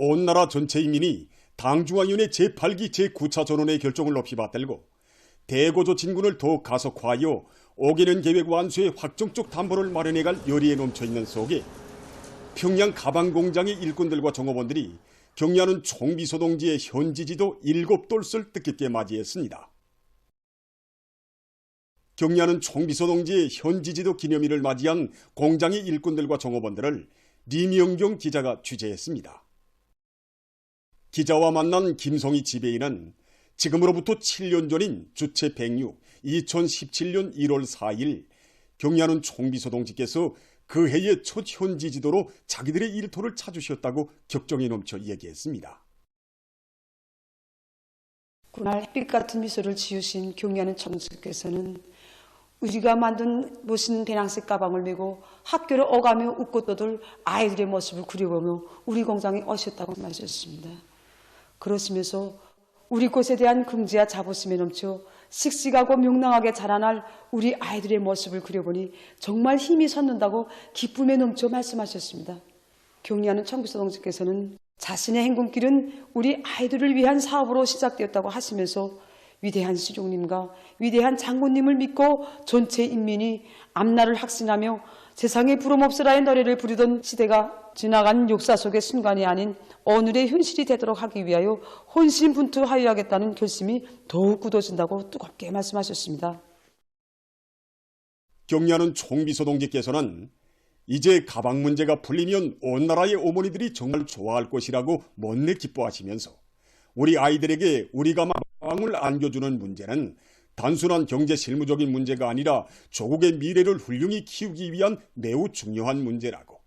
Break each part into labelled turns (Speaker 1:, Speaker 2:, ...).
Speaker 1: 온 나라 전체 인민이 당중앙위원회 제8기 제9차 전원의 결정을 높이 받들고 대고조 진군을 더욱 가속화하여 오개년 계획 완수에 확정적 담보를 마련해갈 열의에 넘쳐있는 속에 평양 가방 공장의 일꾼들과 종업원들이 경리하는 총비소동지의 현지지도 일곱 돌을 뜻깊게 맞이했습니다. 경리하는 총비소동지의 현지지도 기념일을 맞이한 공장의 일꾼들과 종업원들을 리명경 기자가 취재했습니다. 기자와 만난 김송희 지배인은 지금으로부터 7년 전인 주체 106 2017년 1월 4일 경리하는 총비소동지께서 그 해의 첫 현지 지도로 자기들의 일터를 찾으셨다고 격정이 넘쳐 얘기했습니다.
Speaker 2: 그날 햇빛 같은 미소를 지으신 경리하는 청주께서는 우리가 만든 멋있는 배낭색 가방을 메고 학교를 오가며 웃고 떠들 아이들의 모습을 그려보며 우리 공장에 오셨다고 말하셨습니다. 그러시면서 우리 곳에 대한 긍지와 자부심에 넘쳐 씩씩하고 명랑하게 자라날 우리 아이들의 모습을 그려보니 정말 힘이 솟는다고 기쁨에 넘쳐 말씀하셨습니다. 경리하는 청비서 동지께서는 자신의 행군길은 우리 아이들을 위한 사업으로 시작되었다고 하시면서 위대한 시종님과 위대한 장군님을 믿고 전체 인민이 앞날을 확신하며 세상에 부름없으라의 노래를 부르던 시대가 지나간 역사 속의 순간이 아닌 오늘의 현실이 되도록 하기 위하여 혼신분투하여야겠다는 결심이 더욱 굳어진다고 뜨겁게 말씀하셨습니다.
Speaker 1: 경리하는 총비서 동지께서는 이제 가방 문제가 풀리면 온 나라의 어머니들이 정말 좋아할 것이라고 못내 기뻐하시면서 우리 아이들에게 우리가 가방을 안겨주는 문제는 단순한 경제 실무적인 문제가 아니라 조국의 미래를 훌륭히 키우기 위한 매우 중요한 문제라고.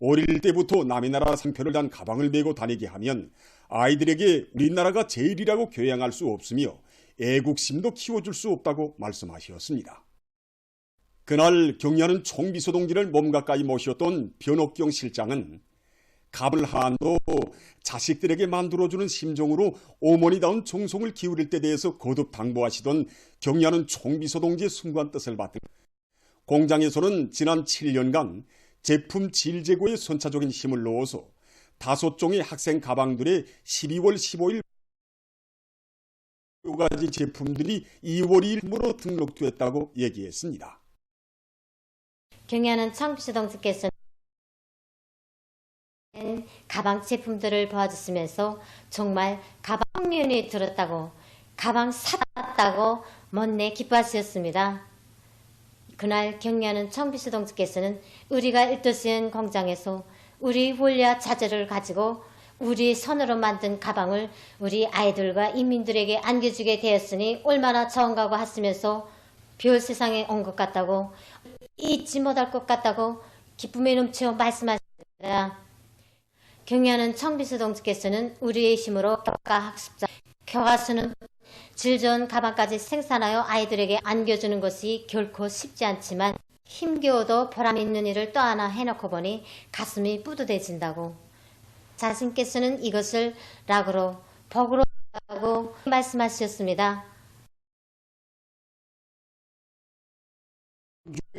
Speaker 1: 어릴 때부터 남의 나라 상표를 단 가방을 메고 다니게 하면 아이들에게 우리나라가 제일이라고 교양할 수 없으며 애국심도 키워줄 수 없다고 말씀하셨습니다. 그날 경리하는 총비서 동지를 몸 가까이 모셨던 변옥경 실장은 갑을 한도 자식들에게 만들어주는 심정으로 어머니다운 정성을 기울일 때 대해서 거듭 당부하시던 경리하는 총비서 동지의 순간 뜻을 받들 공장에서는 지난 7년간 제품 질 제고에 선차적인 힘을 넣어서 다섯 종의 학생 가방들의 12월 15일 두 가지 제품들이 2월 2일부로 등록됐다고 얘기했습니다.
Speaker 3: 경리하는 청비서동지께서는 가방 제품들을 보아주시면서 정말 가방 학년이 들었다고 가방 샀다고 못내 기뻐하셨습니다. 그날 경리하는 청비수 동지께서는 우리가 일도시은 공장에서 우리 홀야 자재를 가지고 우리 손으로 만든 가방을 우리 아이들과 인민들에게 안겨주게 되었으니 얼마나 좋은가고 하시면서 별 세상에 온 것 같다고 잊지 못할 것 같다고 기쁨에 넘쳐 말씀하십니다. 경리하는 청비수 동지께서는 우리의 힘으로 교과 학습자, 교과서는 질 좋은 가방까지 생산하여 아이들에게 안겨주는 것이 결코 쉽지 않지만 힘겨워도 보람 있는 일을 또 하나 해놓고 보니 가슴이 뿌듯해진다고 자신께서는 이것을 락으로 복으로 하고 말씀하셨습니다.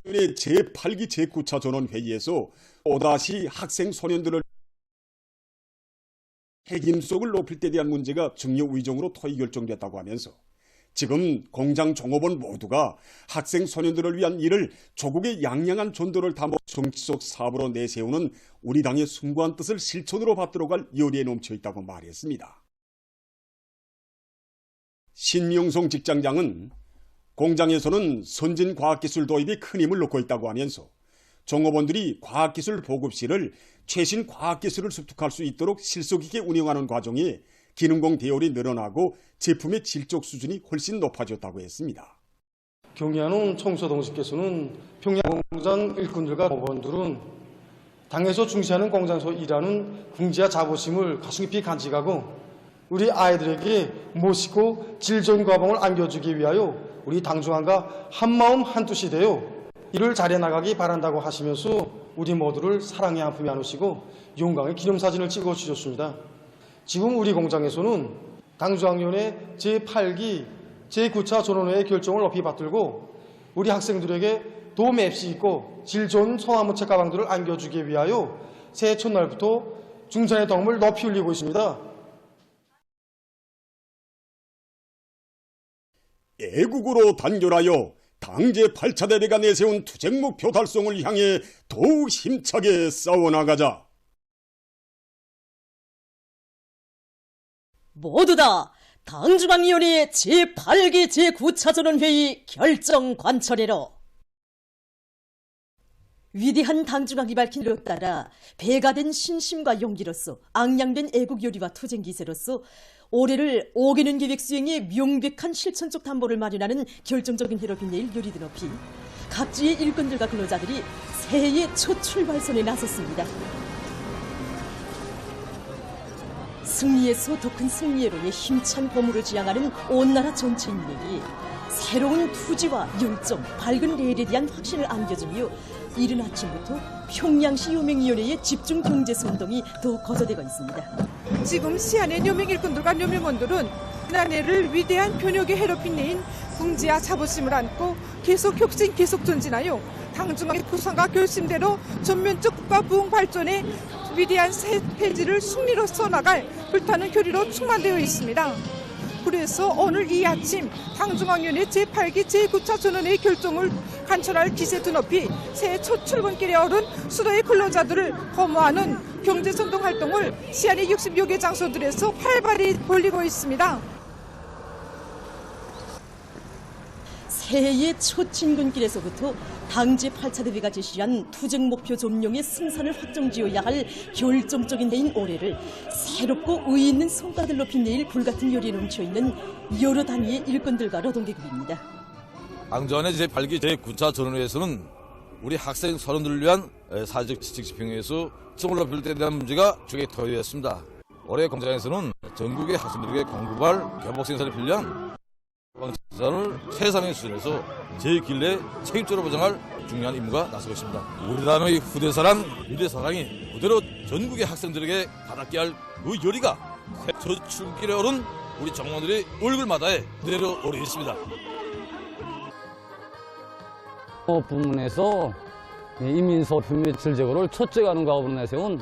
Speaker 1: 의 제8기 제9차 전원 회의에서 또다시 학생 소년들을 핵임속을 높일 때 대한 문제가 중요 의정으로 토의 결정됐다고 하면서 지금 공장 종업원 모두가 학생 소년들을 위한 일을 조국의 양양한 전도를 담아 정치적 사업으로 내세우는 우리 당의 숭고한 뜻을 실천으로 받들어 갈 열의에 넘쳐 있다고 말했습니다. 신명성 직장장은 공장에서는 선진 과학기술 도입에 큰 힘을 놓고 있다고 하면서 종업원들이 과학기술 보급실을 최신 과학기술을 습득할 수 있도록 실속 있게 운영하는 과정에 기능공 대열이 늘어나고 제품의 질적 수준이 훨씬 높아졌다고 했습니다.
Speaker 4: 경리하는 청소동식께서는 평양 공장 일꾼들과 공무원들은 당에서 중시하는 공장에서 일하는 궁지와 자부심을 가슴 깊이 간직하고 우리 아이들에게 멋있고 질 좋은 가방을 안겨주기 위하여 우리 당중앙과 한마음 한뜻이 되어 일을 잘해 나가기 바란다고 하시면서 우리 모두를 사랑의 한 품에 안으시고 용광의 기념사진을 찍어 주셨습니다. 지금 우리 공장에서는 당중앙위원회 제8기 제9차 전원회의 결정을 높이 받들고 우리 학생들에게 도움의 앱시 있고 질 좋은 소나무채 가방들을 안겨주기 위하여 새해 첫날부터 중산의 도움을 높이 올리고 있습니다.
Speaker 1: 애국으로 단결하여 당제 8차 대회가 내세운 투쟁 목표 달성을 향해 더욱 힘차게 싸워나가자.
Speaker 5: 모두 다 당중앙위원회 제8기 제9차 전원회의 결정 관철회로 위대한 당중앙이 밝힌 를 따라 배가 된 신심과 용기로서 앙양된 애국 요리와 투쟁 기세로서 올해를 5개년 계획 수행에 명백한 실천적 담보를 마련하는 결정적인 해로 빛내일 요리드 높이 각지의 일꾼들과 근로자들이 새해의 첫 출발선에 나섰습니다. 승리에서 더 큰 승리로의 힘찬 보물을 지향하는 온 나라 전체 인력이 새로운 투지와 열정, 밝은 내일에 대한 확신을 안겨주며 이른 아침부터 평양시 요맹위원회의 집중 경제 선동이 더욱 거서되고 있습니다.
Speaker 6: 지금 시안의 묘명 일꾼들과 묘명원들은 나라를 위대한 변혁의 해로 빛내인 궁지와 자부심을 안고 계속 혁신 계속 전진하여 당중앙의 구상과 결심대로 전면적 국가 부흥 발전에 위대한 새 페이지를 승리로 써나갈 불타는 교리로 충만되어 있습니다. 그래서 오늘 이 아침 당중앙위원회 제8기 제9차 전원의 결정을 관철할 기세 드높이 새해 첫 출근길에 오른 수도의 근로자들을 거모하는 경제선동 활동을 시안의 60여 개 장소들에서 활발히 벌리고 있습니다.
Speaker 5: 새해의 첫 진군길에서부터 당제 8차 대회가 제시한 투쟁 목표 점령의 승산을 확정지어야 할 결정적인 해인 올해를 새롭고 의의 있는 성과들로 빛내일 불같은 요리에 넘쳐있는 여러 단위의 일꾼들과 노동계급입니다.
Speaker 7: 앙전의 제8기 제9차 전원회에서는 우리 학생 선원들을 위한 사회적 지식 정을 높일 때 대한 문제가 주게 토의되었습니다. 올해 공장에서는 전국의 학생들에게 공부발 교복 생산에 필요한 최상의 수준에서 제1내 책임적으로 보장할 중요한 임무가 나서고 있습니다. 우리 당의 후대사란 유대사랑이 그대로 전국의 학생들에게 받았게 할 그 열의가 첫 출길에 오른 우리 정원들의 얼굴마다에 그대로 오래 있습니다.
Speaker 8: 어, 부문에서 이 인민소 흉매칠 제거를 첫째 가는 가업으로 내세운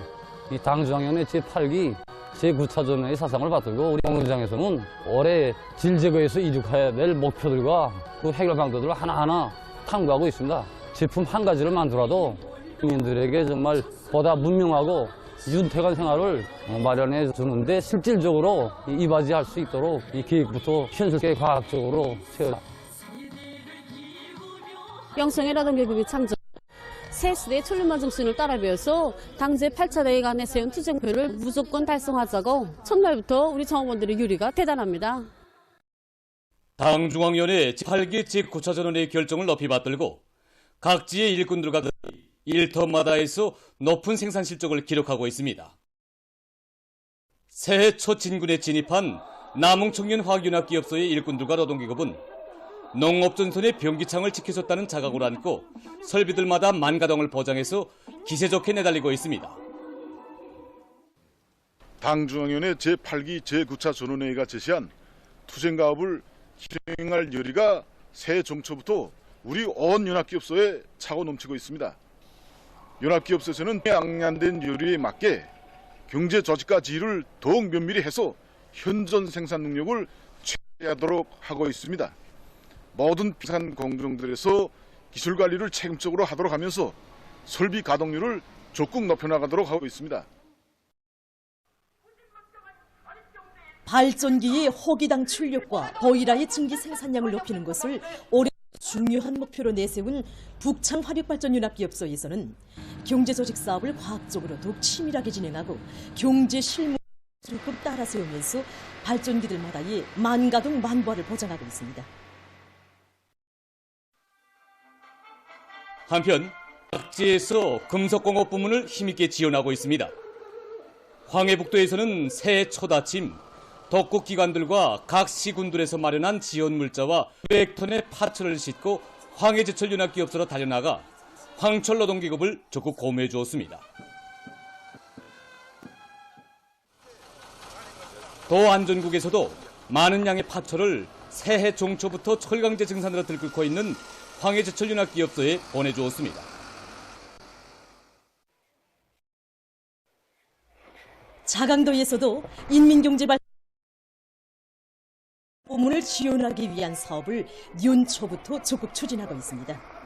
Speaker 8: 이 당중앙위원회 제8기 제9차전의 사상을 받들고 우리 공장에서는 올해 질 제거에서 이룩해야 될 목표들과 그 해결 방도들을 하나하나 탐구하고 있습니다. 제품 한 가지를 만들어도 국민들에게 정말 보다 문명하고 윤택한 생활을 어, 마련해 주는데 실질적으로 이- 이바지할 수 있도록 이 계획부터 현실계 과학적으로 세워
Speaker 9: 영성의 라동계급이 창조 새 시대의 천륜만 정신을 따라 배워서 당제 8차 대회가 내세운 투쟁표를 무조건 달성하자고 첫날부터 우리 정원들의 유리가 대단합니다.
Speaker 10: 당중앙위원회 제8기 제9차 전원의 결정을 높이 받들고 각지의 일꾼들과 일터마다에서 높은 생산 실적을 기록하고 있습니다. 새해 첫 진군에 진입한 남웅청년 화학연합 기업소의 일꾼들과 노동기업은 농업전선의 변기창을 지켜줬다는 자각을 안고 설비들마다 만가동을 보장해서 기세 좋게 내달리고 있습니다.
Speaker 11: 당중앙위원회 제8기 제9차 전원회의가 제시한 투쟁가업을 실행할 열의가 새해 정초부터 우리 온 연합기업소에 차고 넘치고 있습니다. 연합기업소에서는 양양된 열의에 맞게 경제 조직과 지휘를 더욱 면밀히 해서 현존 생산 능력을 최대하도록 하고 있습니다. 모든 비산 공정들에서 기술 관리를 책임적으로 하도록 하면서 설비 가동률을 적극 높여나가도록 하고 있습니다.
Speaker 5: 발전기의 호기당 출력과 보이라의 증기 생산량을 높이는 것을 올해 중요한 목표로 내세운 북창 화력발전연합기업소에서는 경제조직 사업을 과학적으로 더욱 치밀하게 진행하고 경제 실무 적극 따라 세우면서 발전기들마다의 만가동 만부화를 보장하고 있습니다.
Speaker 10: 한편 각지에서 금속공업 부문을 힘있게 지원하고 있습니다. 황해북도에서는 새해 첫 아침 덕국 기관들과 각 시군들에서 마련한 지원 물자와 100톤의 파츠를 싣고 황해제철 연합기업소로 달려나가 황철 노동기업을 적극 고무해 주었습니다. 도안전국에서도 많은 양의 파철을 새해 종초부터 철강제 증산으로 들끓고 있는 황해제철 연합기업소에 보내주었습니다.
Speaker 5: 자강도에서도 인민경제발 부문을 지원하기 위한 사업을 연초부터 적극 추진하고 있습니다.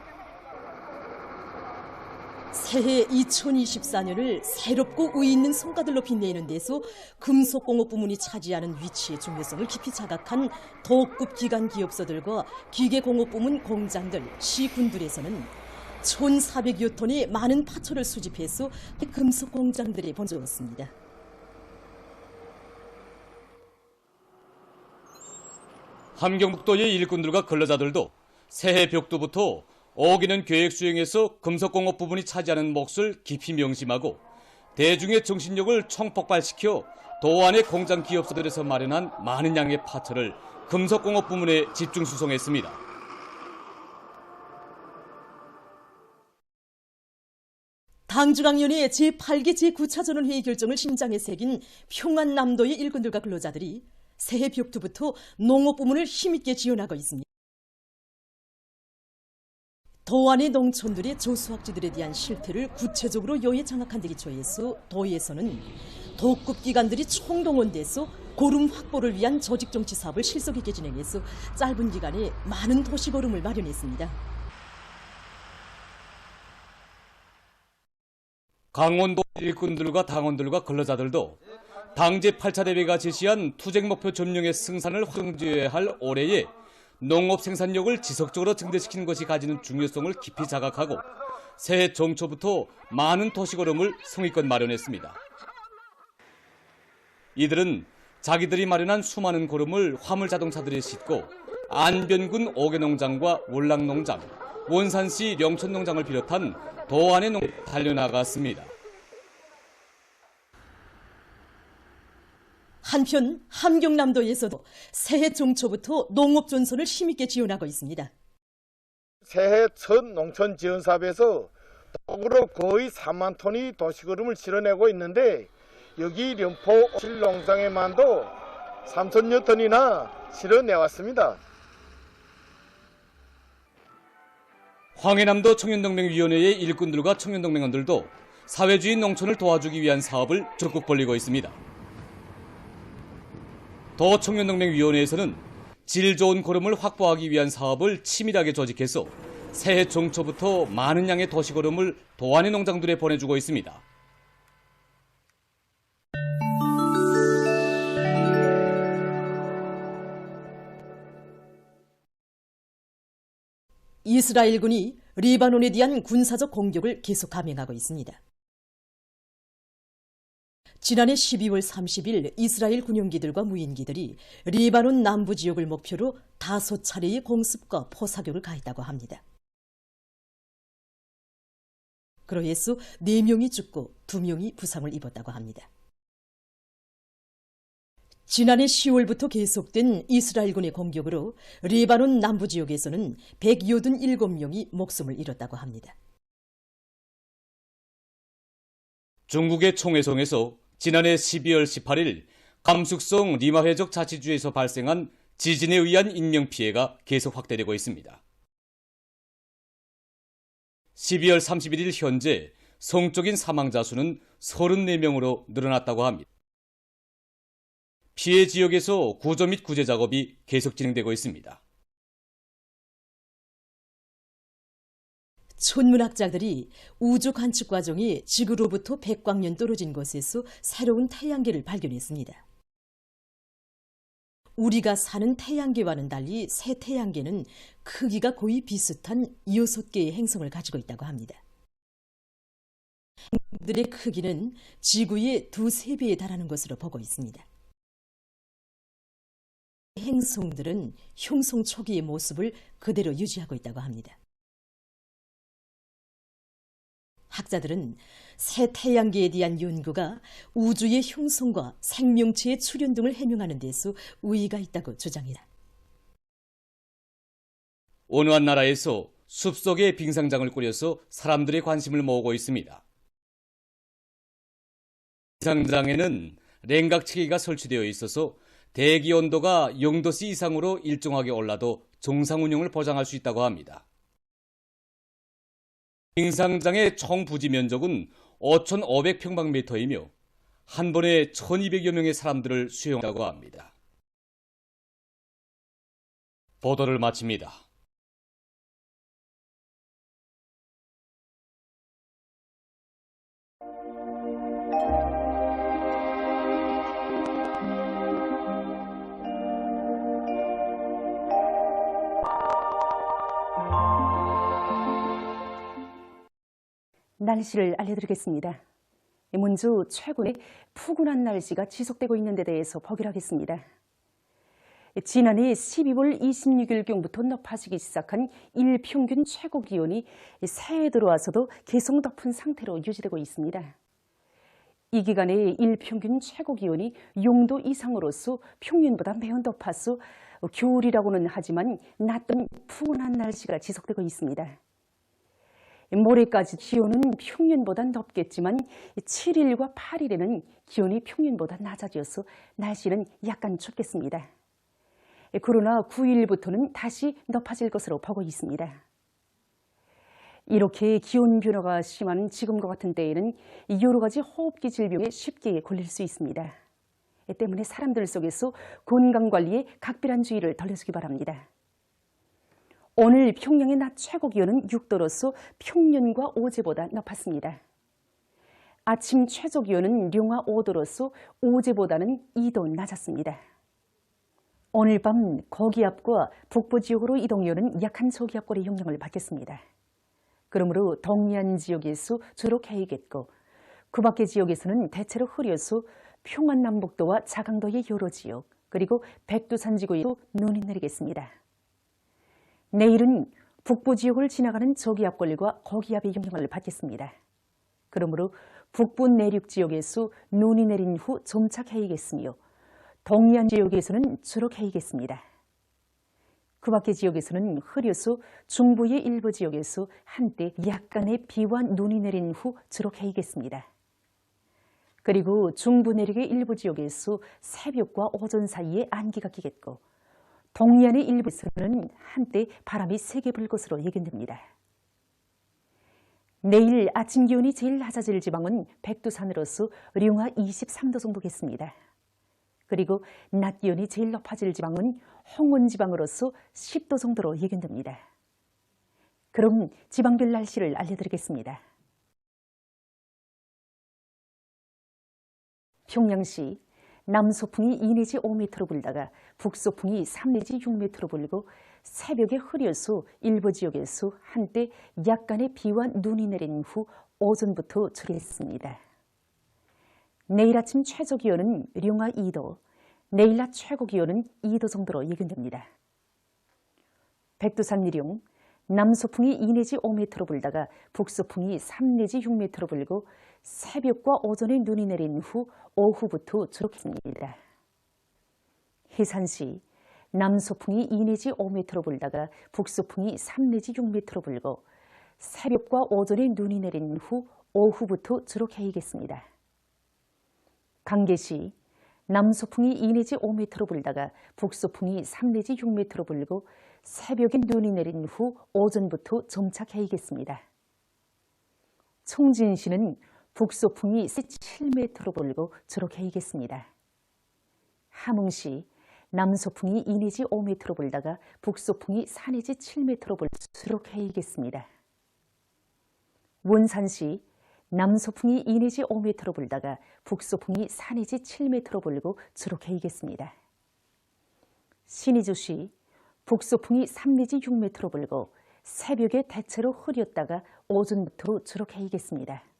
Speaker 5: 새해 2024년을 새롭고 의의 있는 성과들로 빛내는 데서 금속공업 부문이 차지하는 위치의 중요성을 깊이 자각한 도급 기관 기업소들과 기계공업 부문 공장들, 시군들에서는 1,400여 톤의 많은 파초를 수집해서 금속 공장들에 번져왔습니다.
Speaker 10: 함경북도의 일꾼들과 근로자들도 새해 벽두부터 어기는 계획 수행에서 금속공업 부분이 차지하는 몫을 깊이 명심하고 대중의 정신력을 총폭발시켜 도안의 공장 기업소들에서 마련한 많은 양의 파처를 금속공업 부문에 집중 수송했습니다.
Speaker 5: 당중앙위원회 제8기 제9차 전원회의 결정을 심장에 새긴 평안남도의 일꾼들과 근로자들이 새해 벽두부터 농업 부문을 힘있게 지원하고 있습니다. 도안의 농촌들의 조수학지들에 대한 실태를 구체적으로 요에 장악한 데 기초해서 도에서는 도급 기관들이 총동원돼서 고름 확보를 위한 조직 정치 사업을 실속 있게 진행해서 짧은 기간에 많은 도시 고름을 마련했습니다.
Speaker 10: 강원도 일꾼들과 당원들과 근로자들도 당제 8차 대회가 제시한 투쟁 목표 점령의 승산을 확정지어야 할 올해에 농업 생산력을 지속적으로 증대시키는 것이 가지는 중요성을 깊이 자각하고 새해 정초부터 많은 도시걸음을 성의껏 마련했습니다. 이들은 자기들이 마련한 수많은 고름을 화물 자동차들에 싣고 안변군 오개농장과 월락농장, 원산시 영천농장을 비롯한 도안의 농 달려나갔습니다.
Speaker 5: 한편 함경남도에서도 새해 정초부터 농업 전선을 힘있게 지원하고 있습니다.
Speaker 12: 새해 첫 농촌 지원 사업에서 독으로 거의 3만 톤이 도시거름을 실어내고 있는데 여기 련포 실농장에만도 3천여 톤이나 실어내왔습니다.
Speaker 10: 황해남도 청년동맹위원회의 일꾼들과 청년동맹원들도 사회주의 농촌을 도와주기 위한 사업을 적극 벌리고 있습니다. 도 청년동맹위원회에서는 질 좋은 고름을 확보하기 위한 사업을 치밀하게 조직해서 새해 정초부터 많은 양의 도시고름을 도안의 농장들에 보내주고 있습니다.
Speaker 5: 이스라엘군이 리바논에 대한 군사적 공격을 계속 감행하고 있습니다. 지난해 12월 30일 이스라엘 군용기들과 무인기들이 리바논 남부 지역을 목표로 다섯 차례의 공습과 포사격을 가했다고 합니다. 그로 해서 4명이 죽고 2명이 부상을 입었다고 합니다. 지난해 10월부터 계속된 이스라엘군의 공격으로 리바논 남부 지역에서는 187명이 목숨을 잃었다고 합니다.
Speaker 10: 중국의 총회성에서 지난해 12월 18일 감숙성 리마회적 자치주에서 발생한 지진에 의한 인명피해가 계속 확대되고 있습니다. 12월 31일 현재 성적인 사망자 수는 34명으로 늘어났다고 합니다. 피해 지역에서 구조 및 구제 작업이 계속 진행되고 있습니다.
Speaker 5: 천문학자들이 우주 관측 과정이 지구로부터 백광년 떨어진 곳에서 새로운 태양계를 발견했습니다. 우리가 사는 태양계와는 달리 새 태양계는 크기가 거의 비슷한 6개의 행성을 가지고 있다고 합니다. 들의 크기는 지구의 두세 배에 달하는 것으로 보고 있습니다. 행성들은 흉성 초기의 모습을 그대로 유지하고 있다고 합니다. 학자들은 새 태양계에 대한 연구가 우주의 형성과 생명체의 출현 등을 해명하는 데서 의의가 있다고 주장합니다.
Speaker 10: 어느 한 나라에서 숲속에 빙상장을 꾸려서 사람들의 관심을 모으고 있습니다. 빙상장에는 냉각체계가 설치되어 있어서 대기 온도가 0도씨 이상으로 일정하게 올라도 정상 운영을 보장할 수 있다고 합니다. 빙상장의 총 부지 면적은 5,500평방미터이며 한 번에 1200여 명의 사람들을 수용한다고 합니다. 보도를 마칩니다.
Speaker 13: 날씨를 알려드리겠습니다. 먼저 최근에 푸근한 날씨가 지속되고 있는 데 대해서 보기로 하겠습니다. 지난해 12월 26일경부터 높아지기 시작한 일평균 최고 기온이 새해 들어와서도 계속 높은 상태로 유지되고 있습니다. 이 기간에 일평균 최고 기온이 0도 이상으로서 평년보다 매우 높아서 겨울이라고는 하지만 낮던 푸근한 날씨가 지속되고 있습니다. 모레까지 기온은 평년보다 높겠지만 7일과 8일에는 기온이 평년보다 낮아져서 날씨는 약간 춥겠습니다. 그러나 9일부터는 다시 높아질 것으로 보고 있습니다. 이렇게 기온 변화가 심한 지금과 같은 때에는 여러 가지 호흡기 질병에 쉽게 걸릴 수 있습니다. 때문에 사람들 속에서 건강관리에 각별한 주의를 돌려주기 바랍니다. 오늘 평양의 낮 최고 기온은 6도로서 평년과 어제보다 높았습니다. 아침 최저 기온은 룡화 5도로서 어제보다는 2도 낮았습니다. 오늘 밤 거기압과 북부 지역으로 이동요는 약한 저기압골의 영향을 받겠습니다. 그러므로 동해안 지역에서 주로 개이겠고 그 밖의 지역에서는 대체로 흐려서 평안남북도와 자강도의 여러 지역 그리고 백두산 지구에도 눈이 내리겠습니다. 내일은 북부 지역을 지나가는 저기압골과 고기압의 영향을 받겠습니다. 그러므로 북부 내륙 지역에서 눈이 내린 후 점차 개이겠으며 동해안 지역에서는 주로 개이겠습니다. 그 밖의 지역에서는 흐려서 중부의 일부 지역에서 한때 약간의 비와 눈이 내린 후 주로 개이겠습니다. 그리고 중부 내륙의 일부 지역에서 새벽과 오전 사이에 안개가 끼겠고 동해안의 일부에서는 한때 바람이 세게 불 것으로 예견됩니다. 내일 아침 기온이 제일 낮아질 지방은 백두산으로서 룡화 23도 정도겠습니다. 그리고 낮 기온이 제일 높아질 지방은 홍원 지방으로서 10도 정도로 예견됩니다. 그럼 지방별 날씨를 알려드리겠습니다. 평양시 남소풍이 2 내지 5m로 불다가 북소풍이 3 내지 6m로 불고 새벽에 흐려서 일부 지역에서 한때 약간의 비와 눈이 내린 후 오전부터 줄였습니다. 내일 아침 최저 기온은 룡화 2도, 내일 낮 최고 기온은 2도 정도로 예견됩니다. 백두산 일용, 남소풍이 2 내지 5m로 불다가 북소풍이 3 내지 6m로 불고 새벽과 오전에 눈이 내린 후 오후부터 주룩습니다. 해산시 남소풍이 2 내지 5m로 불다가 북소풍이 3 내지 6m로 불고 새벽과 오전에 눈이 내린 후 오후부터 주로 개이겠습니다. 강계시 남소풍이 2 내지 5m로 불다가 북소풍이 3 내지 6m로 불고 새벽에 눈이 내린 후 오전부터 점차 개이겠습니다. 총진시는 북소풍이 7m로 불고 주로 개이겠습니다. 함흥시 남소풍이 2 내지 5m로 불다가 북소풍이 4 내지 7m로 불 주로 개이겠습니다. 원산시 남소풍이 2 내지 5m로 불다가 북소풍이 4 내지 7m로 불고 주로 개이겠습니다. 신의주시 북소풍이 3 내지 6m로 불고 새벽에 대체로 흐렸다가 오전부터 주로 개이겠습니다.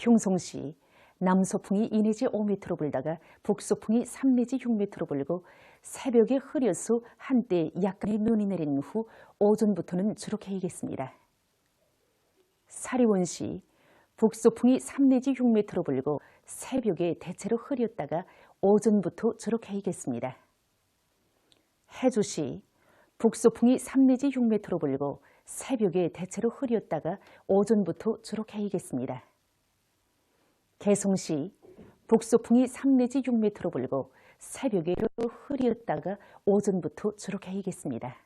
Speaker 13: 평송시 남소풍이 2 내지 5m로 불다가 북소풍이 3 내지 6m로 불고 새벽에 흐려서 한때 약간의 눈이 내린 후 오전부터는 주로 개이겠습니다. 사리원시 북소풍이 3 내지 6m로 불고 새벽에 대체로 흐렸다가 오전부터 주로 개이겠습니다. 해주시 북소풍이 3 내지 6m로 불고 새벽에 대체로 흐렸다가 오전부터 주로 개이겠습니다. 개송시 북소풍이 3 내지 6m로 불고 새벽에 흐렸다가 오전부터 주로 개이겠습니다.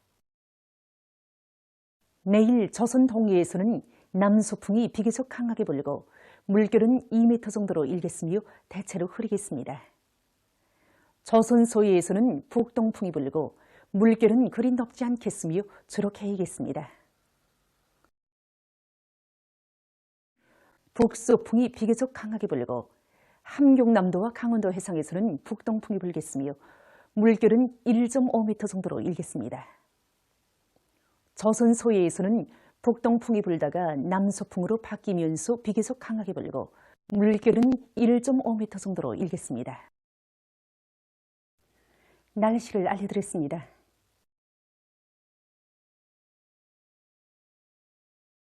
Speaker 13: 내일 조선 동해에서는 남소풍이 비교적 강하게 불고 물결은 2m 정도로 일겠으며 대체로 흐리겠습니다. 조선 소해에서는 북동풍이 불고 물결은 그리 높지 않겠으며 주로 개이겠습니다. 북서풍이 비교적 강하게 불고 함경남도와 강원도 해상에서는 북동풍이 불겠으며 물결은 1.5m 정도로 일겠습니다. 조선 소해에서는 북동풍이 불다가 남서풍으로 바뀌면서 비교적 강하게 불고 물결은 1.5m 정도로 일겠습니다. 날씨를 알려드렸습니다.